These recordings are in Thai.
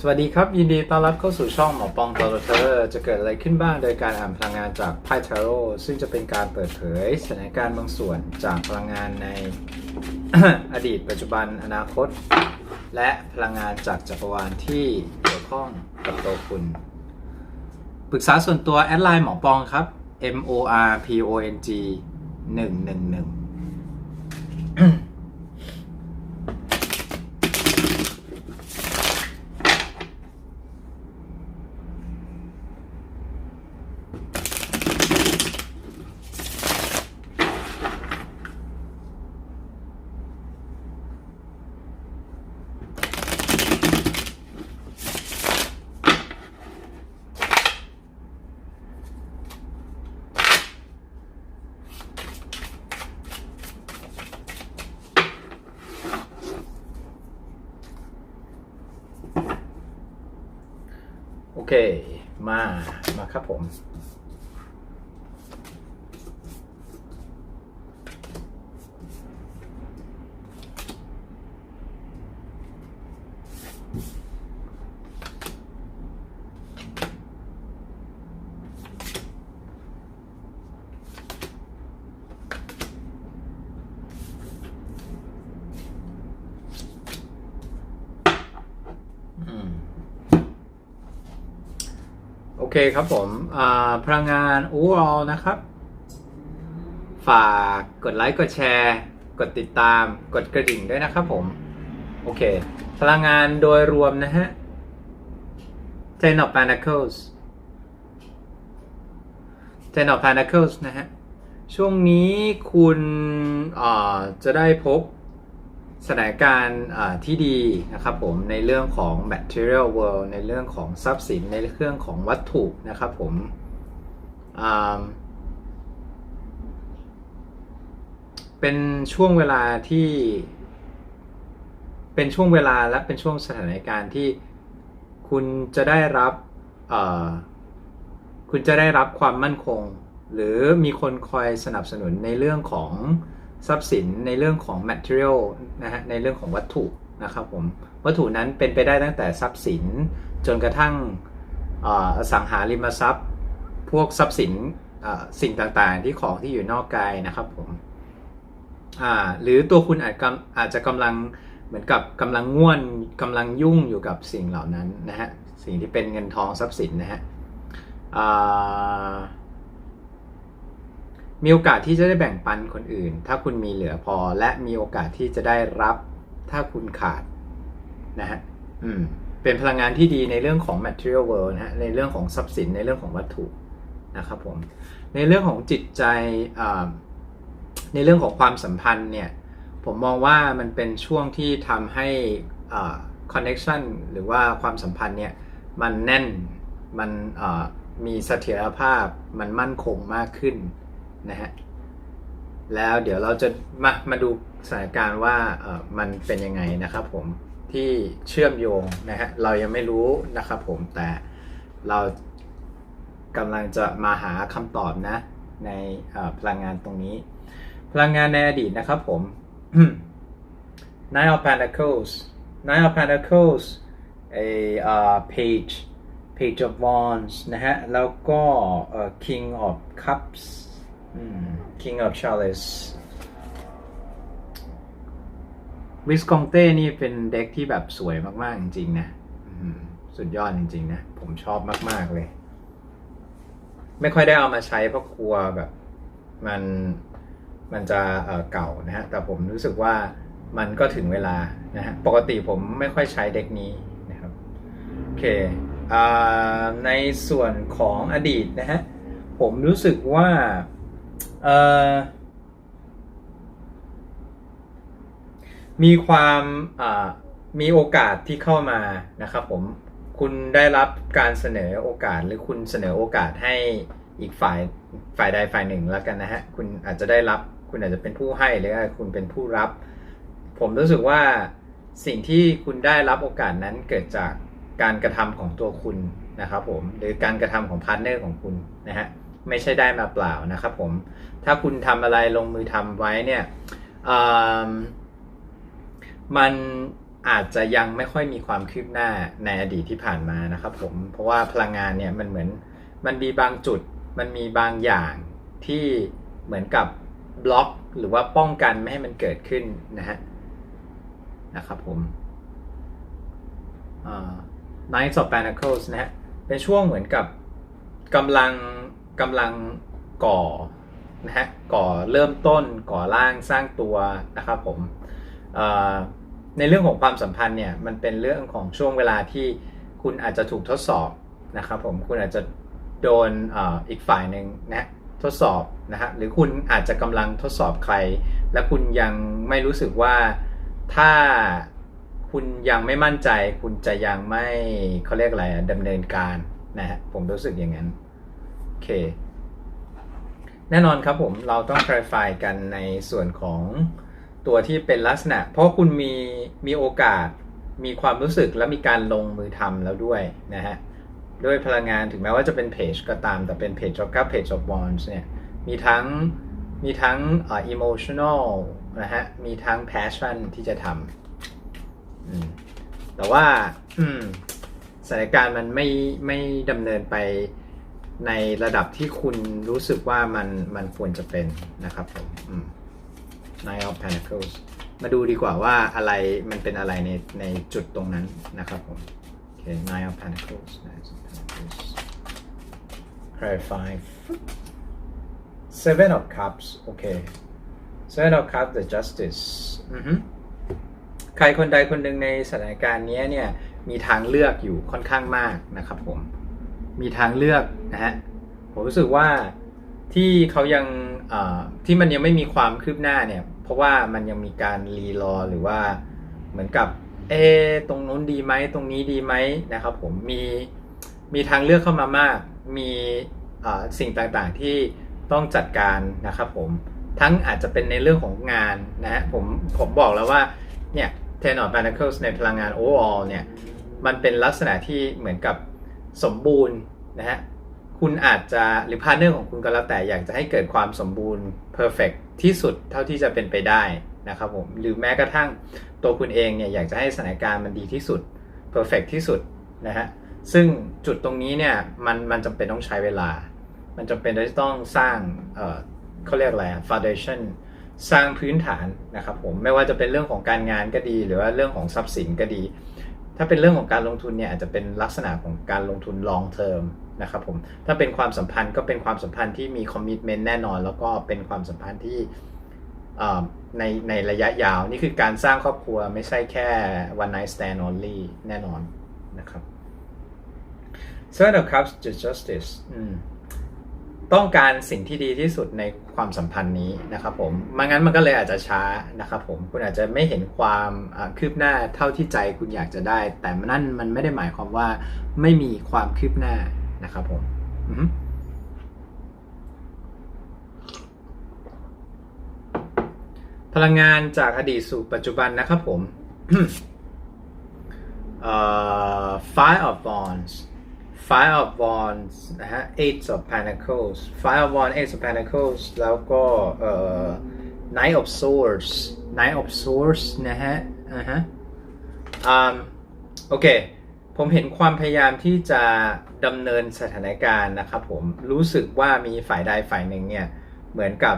สวัสดีครับ ยินดีต้อนรับเข้าสู่ช่องหมอปองตอร์เทอร์จะเกิดอะไรขึ้นบ้างโดยการอ่านพลังงานจากไพ่ทาโร่ซึ่งจะเป็นการเปิดเผยสถานการณ์บางส่วนจากพลังงานใน อดีต ปัจจุบันอนาคต และพลังงานจากจักรวาลที่เกี่ยวข้องกับตัวคุณ ปรึกษาส่วนตัว แอดไลน์หมอปองครับ M O R P O N G 111 เค มา มาครับผม เคครับผมพลังงาน overall นะครับ ฝากกดไลค์กดแชร์ กดติดตาม กดกระดิ่งด้วยนะครับผม โอเค พลังงานโดยรวมนะฮะ Ten of Pentacles Ten of Pentacles นะฮะ ช่วงนี้คุณอ่าจะได้พบ สถานการณ์ที่ดีนะครับผมในเรื่องของ material world ในเรื่องของทรัพย์สินในเรื่องของวัตถุนะครับผมเป็นช่วงเวลาที่ เป็นช่วงเวลาและเป็นช่วงสถานการณ์ที่คุณจะได้รับคุณจะได้รับความมั่นคง หรือมีคนคอยสนับสนุนในเรื่องของ ทรัพย์สินในเรื่องของ material นะฮะในเรื่องของวัตถุนะครับผมวัตถุนั้นเป็นไปได้ตั้งแต่ทรัพย์สินจนกระทั่งอสังหาริมทรัพย์ พวกทรัพย์สินสิ่งต่างๆ ที่ของที่อยู่นอกกายนะครับผมหรือตัวคุณอาจกำอาจจะกำลังเหมือนกับกำลังง่วนกำลังยุ่งอยู่กับสิ่งเหล่านั้นนะฮะสิ่งที่เป็นเงินทองทรัพย์สินนะฮะ มีโอกาสที่จะได้แบ่งปันคนอื่น ถ้าคุณมีเหลือพอ และมีโอกาสที่จะได้รับถ้าคุณขาดนะฮะอืมเป็นพลังงานที่ดีในเรื่องของ material world นะฮะในเรื่องของทรัพย์สินในเรื่องของวัตถุนะครับผมในเรื่องของจิตใจในเรื่องของความสัมพันธ์เนี่ยผมมองว่ามันเป็นช่วงที่ทำให้อ่า connection หรือว่าความสัมพันธ์เนี่ยมันแน่นมันมีเสถียรภาพมันมั่นคงมากขึ้น นะฮะแล้วเดี๋ยวเราจะมามาดูสถานการณ์ว่าเออมันเป็นยังไงนะครับผมที่เชื่อมโยงนะฮะเรายังไม่รู้นะครับผมแต่เรากำลังจะมาหาคำตอบนะ ในพลังงานตรงนี้ พลังงานในอดีตนะครับผม Nine of Pentacles Nine of Pentacles a uh, page page of wands นะฮะ แล้วก็เอ่อ king of cups king of chalice วิสกองเต้นี่เป็นเด็กที่แบบสวยมาก ๆ จริง ๆ นะอืมสุดยอดจริง ๆ นะ ผมชอบมาก ๆ เลย ไม่ค่อยได้เอามาใช้เพราะกลัวแบบ มันมันจะเอ่อเก่านะฮะ แต่ผมรู้สึกว่ามันก็ถึงเวลานะฮะ ปกติผมไม่ค่อยใช้เด็กนี้นะครับ โอเคอ่าในส่วนของอดีตนะฮะ ผมรู้สึกว่าเอ่อ มีความมีโอกาสที่เข้ามานะครับผมคุณได้รับการเสนอโอกาสหรือคุณเสนอโอกาสให้อีกฝ่ายฝ่ายใดฝ่ายหนึ่งแล้วกันนะฮะคุณอาจจะได้รับคุณอาจจะเป็นผู้ให้หรือว่าคุณเป็นผู้รับ ผมรู้สึกว่าสิ่งที่คุณได้รับโอกาสนั้นเกิดจากการกระทำของตัวคุณนะครับผมหรือการกระทำของพาร์ทเนอร์ของคุณนะฮะ ไม่ใช่ได้มาเปล่านะครับผม ถ้าคุณทำอะไรลงมือทำไว้เนี่ยมมันอาจจะยังไม่ค่อยมีความคืบหน้าในอดีตที่ผ่านมานะครับผม เพราะว่าพลังงานเนี่ยมันเหมือนมันมีบางจุด มันมีบางอย่างที่เหมือนกับบล็อกหรือว่าป้องกันไม่ให้มันเกิดขึ้นนะฮะนะครับผม Knights of Pentacles นะฮะ เป็นช่วงเหมือนกับกำลัง กำลังก่อนะฮะก่อเริ่มต้นก่อร่างสร้างตัวนะครับผมในเรื่องของความสัมพันธ์เนี่ยมันเป็นเรื่องของช่วงเวลาที่คุณอาจจะถูกทดสอบนะครับผมคุณอาจจะโดนออีกฝ่ายหนึ่งนะทดสอบนะฮะหรือคุณอาจจะกำลังทดสอบใคร และคุณยังไม่รู้สึกว่าถ้าคุณยังไม่มั่นใจ คุณจะยังไม่เขาเรียกอะไรดำเนินการนะฮะผมรู้สึกอย่างนั้น เค แน่นอนครับผมเราต้อง clarify กันในส่วนของตัวที่เป็นลักษณะ เพราะคุณมีมีโอกาสมีความรู้สึกและมีการลงมือทำแล้วด้วยนะฮะด้วยพลังงานถึงแม้ว่าจะเป็นเพจก็ตามแต่เป็นเพจ of cup page of wands เนี่ยมีทั้งมีทั้ง uh, emotional นะฮะมีทั้ง passion ที่จะทำแต่ว่าสถานการณ์มันไม่ไม่ดำเนินไป ในระดับที่คุณรู้สึกว่ามันมันควรจะเป็นนะครับผม Nine of Pentacles มาดูดีกว่าว่าอะไรมันเป็นอะไรในในจุดตรงนั้นนะครับผมโอเค Nine of Pentacles Nine of Pentacles clarify Seven of Cups โอเค Seven of Cups the Justice ใครคนใดคนหนึ่งในสถานการณ์นี้เนี่ยมีทางเลือกอยู่ค่อนข้างมากนะครับผม มีทางเลือกนะฮะผมรู้สึกว่าที่เขายังที่มันยังไม่มีความคืบหน้าเนี่ย เพราะว่ามันยังมีการรีรอหรือว่าเหมือนกับเอตรงนู้นดีไหมตรงนี้ดีไหมนะครับผมมีมีทางเลือกเข้ามามาก มีสิ่งต่างๆที่ต้องจัดการนะครับผมทั้งอาจจะเป็นในเรื่องของงานนะฮะผมผมบอกแล้วว่าเนี่ย Ten of Pentacles ในพลังงาน overall เนี่ยมันเป็นลักษณะที่เหมือนกับ สมบูรณ์นะฮะคุณอาจจะหรือพาร์เนอร์ของคุณก็แล้วแต่อยากจะให้เกิดความสมบูรณ์ perfect ที่สุดเท่าที่จะเป็นไปได้นะครับผมหรือแม้กระทั่งตัวคุณเองเนี่ยอยากจะให้สถานการณ์มันดีที่สุด perfect ที่สุดนะฮะซึ่งจุดตรงนี้เนี่ยมันมันจำเป็นต้องใช้เวลา มันจำเป็นที่ต้องสร้างเอ่อเขาเรียกอะไร foundation สร้างพื้นฐานนะครับผมไม่ว่าจะเป็นเรื่องของการงานก็ดี หรือว่าเรื่องของทรัพย์สินก็ดี ถ้าเป็นเรื่องของการลงทุนเนี่ยอาจจะเป็นลักษณะของการลงทุน long term นะครับผม ถ้าเป็นความสัมพันธ์ก็เป็นความสัมพันธ์ที่มี commitment แน่นอน แล้วก็เป็นความสัมพันธ์ที่ในในระยะยาว นี่คือการสร้างครอบครัวไม่ใช่แค่ one night stand only แน่นอนนะครับ Seven of Cups Justice ต้องการสิ่งที่ดีที่สุดในความสัมพันธ์นี้นะครับผมมางั้นมันก็เลยอาจจะช้านะครับผมคุณอาจจะไม่เห็นความคืบหน้าเท่าที่ใจคุณอยากจะได้ แต่นั่นมันไม่ได้หมายความว่าไม่มีความคืบหน้านะครับผมพลังงานจากอดีตสู่ปัจจุบันนะครับผม Five of Wands Five of Wands นะฮะ Eight of Pentacles Five of Wands Eight of Pentacles แล้วก็เอ่อ Knight of Swords Knight of Swords นะฮะอ่าฮะโอเค ผมเห็นความพยายามที่จะดำเนินสถานการณ์นะครับผมรู้สึกว่ามีฝ่ายใดฝ่ายหนึ่งเนี่ยเหมือนกับ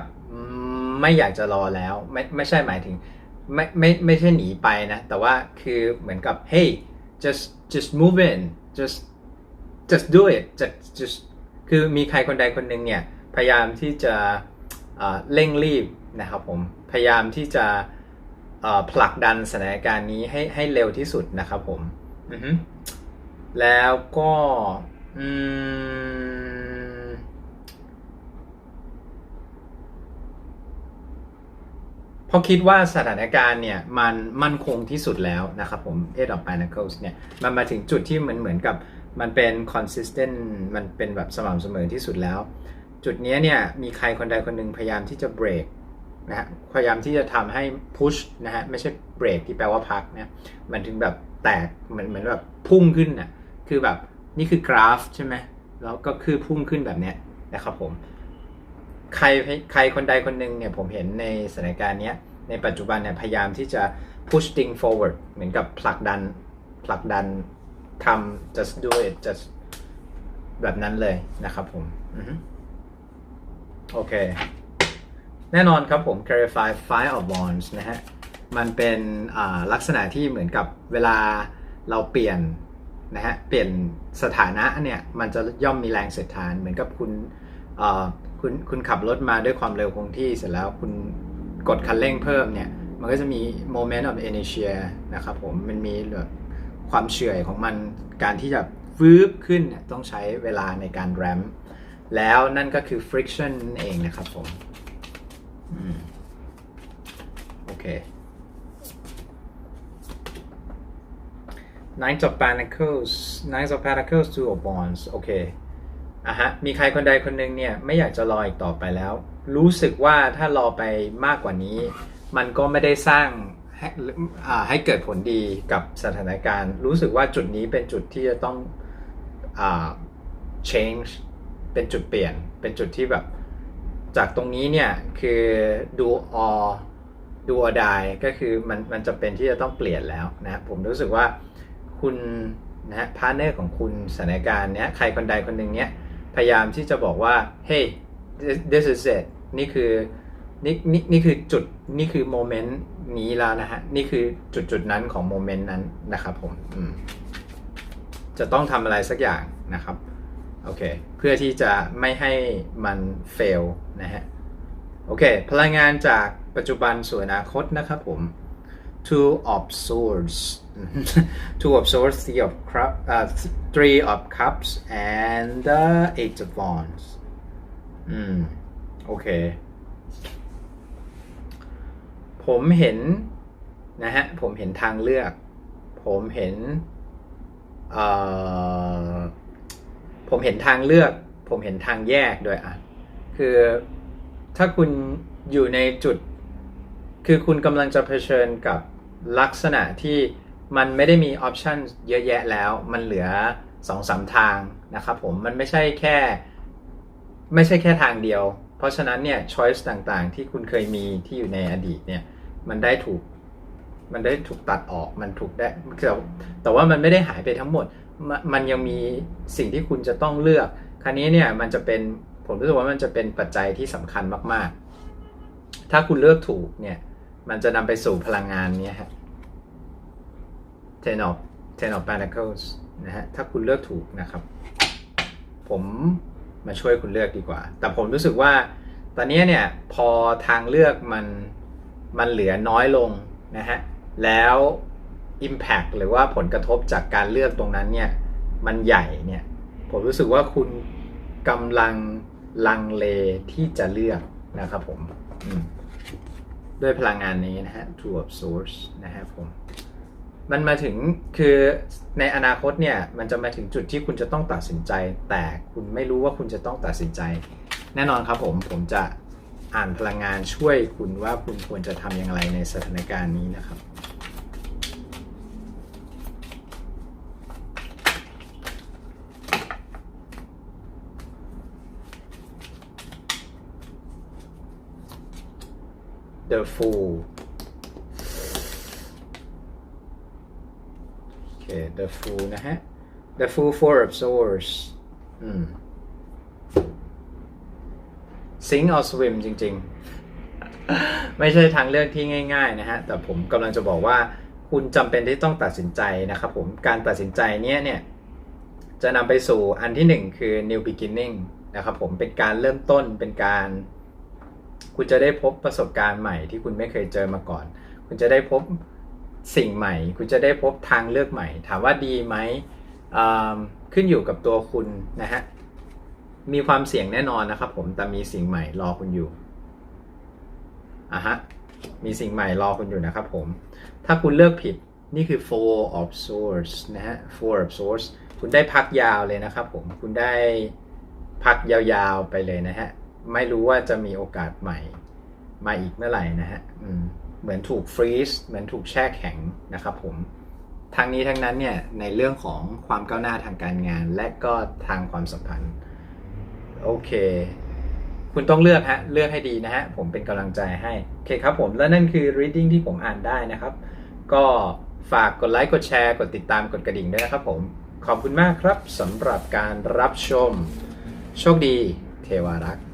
ไม่อยากจะรอแล้ว ไม่ไม่ใช่หมายถึงไม่ไม่ไม่ใช่หนีไปนะ แต่ว่าคือเหมือนกับ hey just just move in just just do it just just คือมีใครคนใดคนหนึ่งเนี่ย พยายามที่จะเร่งรีบนะครับผม พยายามที่จะผลักดันสถานการณ์นี้ให้ให้เร็วที่สุดนะครับผม แล้วก็เพราะคิดว่าสถานการณ์เนี่ยมันมั่นคงที่สุดแล้วนะครับผม Eight of Pentacles เนี่ยมันมาถึงจุดที่เหมือนเหมือนกับ มันเป็น consistent มันเป็นแบบสม่ำเสมอที่สุดแล้ว จุดนี้เนี่ยมีใครคนใดคนหนึ่งพยายามที่จะเบรกนะฮะพยายามที่จะทำให้ push นะฮะไม่ใช่เบรกที่แปลว่าพักนะมันถึงแบบแตกเหมือนเหมือนแบบพุ่งขึ้นนะ่ะคือแบบนี่คือกราฟใช่ไหมแล้วก็คือพุ่งขึ้นแบบเนี้ยนะครับผมใครใครคนใดคนหนึ่งเนี่ยผมเห็นในสถานการณ์เนี้ยในปัจจุบันเนี่ยพยายามที่จะ push thing forward เหมือนกับผลักดันผลักดัน ทำ just do it just แบบนั้นเลยนะครับผมโอเค แน่นอนครับผม clarify five of wands นะฮะ มันเป็นลักษณะที่เหมือนกับเวลาเราเปลี่ยนนะฮะ เปลี่ยนสถานะเนี่ย มันจะย่อมมีแรงเสียดทาน เหมือนกับคุณคุณคุณขับรถมาด้วยความเร็วคงที่เสร็จแล้วคุณกดคันเร่งเพิ่มเนี่ย มันก็จะมี moment of inertia นะครับผม มันมีแบบ ความเฉื่อยของมันการที่จะฟืบขึ้นเนี่ยต้องใช้เวลาในการแรมแล้วนั่นก็คือ friction นั่นเองนะครับผมอืมโอเค Nine of Pentacles Nine of Pentacles Two of Wands โอเคอะฮะ มีใครคนใดคนหนึ่งเนี่ย ไม่อยากจะรออีกต่อไปแล้ว รู้สึกว่าถ้ารอไปมากกว่านี้ มันก็ไม่ได้สร้าง ให้ให้เกิดผลดีกับสถานการณ์ รู้สึกว่าจุดนี้เป็นจุดที่จะต้องอ change เป็นจุดเปลี่ยน เป็นจุดที่แบบ จากตรงนี้เนี่ยคือดู or ดู or die ก็คือมันมันจะเป็นที่จะต้องเปลี่ยนแล้วนะผมรู้สึกว่าคุณนะฮะพาร์เนอร์ของคุณสถานการณ์เนี้ยใครคนใดคนหนึ่งเนี้ยพยายามที่จะบอกว่า hey this- this is it นี่คือ นี่นี่นี่คือจุดนี่คือโมเมนต์นี้แล้วนะฮะ นี่คือจุดจุดนั้นของโมเมนต์นั้นนะครับผมอืมจะต้องทำอะไรสักอย่างนะครับ โอเค เพื่อที่จะไม่ให้มัน fail นะฮะ โอเค พลังงานจากปัจจุบันสู่อนาคตนะครับผม two of swords two of swords three of cup uh, three of cups and the eight of wands อืม โอเค ผมเห็นนะฮะผมเห็นทางเลือก ผมเห็นผมเห็นทางเลือก ผมเห็นทางแยกด้วยอะคือถ้าคุณอยู่ในจุด คือคุณกำลังจะเผชิญกับลักษณะที่มันไม่ได้มีออปชันเยอะแยะแล้ว มันเหลือสองสามทางนะครับผมมันไม่ใช่แค่ ไม่ใช่แค่ทางเดียว เพราะฉะนั้นเนี่ย choice ต่างๆ ที่คุณเคยมีที่อยู่ในอดีตเนี่ย มันได้ถูก มันได้ถูกตัดออกมันถูกได้แต่แต่ว่ามันไม่ได้หายไปทั้งหมดมันมันยังมีสิ่งที่คุณจะต้องเลือก คราวนี้เนี่ยมันจะเป็นผมรู้สึกว่ามันจะเป็นปัจจัยที่สำคัญมาก ๆ ถ้าคุณเลือกถูกเนี่ยมันจะนำไปสู่พลังงานเนี้ยฮะ ten of ten of pentacles นะฮะถ้าคุณเลือกถูกนะครับ ผมมาช่วยคุณเลือกดีกว่า แต่ผมรู้สึกว่าตอนนี้เนี่ยพอทางเลือกมัน มันเหลือน้อยลงนะฮะแล้ว Impact หรือว่าผลกระทบจากการเลือกตรงนั้นเนี่ยมันใหญ่เนี่ยผมรู้สึกว่าคุณกำลังลังเลที่จะเลือกนะครับผมมด้วยพลังงานนี้นะฮะ Two of Swords นะครับผม มันมาถึงคือในอนาคตเนี่ย มันจะมาถึงจุดที่คุณจะต้องตัดสินใจ แต่คุณไม่รู้ว่าคุณจะต้องตัดสินใจ แน่นอนครับผมผมจะ อ่านพลังงานช่วยคุณว่าคุณควรจะทำอย่างไรในสถานการณ์นี้นะครับ The Fool โอเค The Fool นะฮะ The Fool Four of Swords อืม Sink or Swim จริง ๆ ไม่ใช่ทางเลือกที่ง่าย ๆ นะฮะ แต่ผมกำลังจะบอกว่าคุณจำเป็นที่ต้องตัดสินใจนะครับผม การตัดสินใจเนี้ยเนี่ย จะนำไปสู่อันที่หนึ่งคือ new beginning นะครับผม เป็นการเริ่มต้น เป็นการ คุณจะได้พบประสบการณ์ใหม่ที่คุณไม่เคยเจอมาก่อน คุณจะได้พบสิ่งใหม่ คุณจะได้พบทางเลือกใหม่ ถามว่าดีไหมอ่าขึ้นอยู่กับตัวคุณนะฮะ มีความเสี่ยงแน่นอนนะครับผมแต่มีสิ่งใหม่รอคุณอยู่อะฮะมีสิ่งใหม่รอคุณอยู่นะครับผมถ้าคุณเลือกผิดนี่คือ four of swords นะฮะ four of swords คุณได้พักยาวเลยนะครับผมคุณได้พักยาวๆไปเลยนะฮะ ไม่รู้ว่าจะมีโอกาสใหม่มาอีกเมื่อไหร่นะฮะเหมือนถูกฟรีซเหมือนถูกแช่แข็งนะครับผมทั้งนี้ทั้งนั้นเนี่ยในเรื่องของความก้าวหน้าทางการงาน และก็ทางความสัมพันธ์ โอเค คุณต้องเลือกฮะ เลือกให้ดีนะฮะ ผมเป็นกำลังใจให้ โอเคครับผม และนั่นคือ reading ที่ผมอ่านได้นะครับ ก็ฝากกดไลค์ กดแชร์ กดติดตาม กดกระดิ่งด้วยนะครับผม ขอบคุณมากครับสำหรับการรับชม โชคดี เทวารักษ์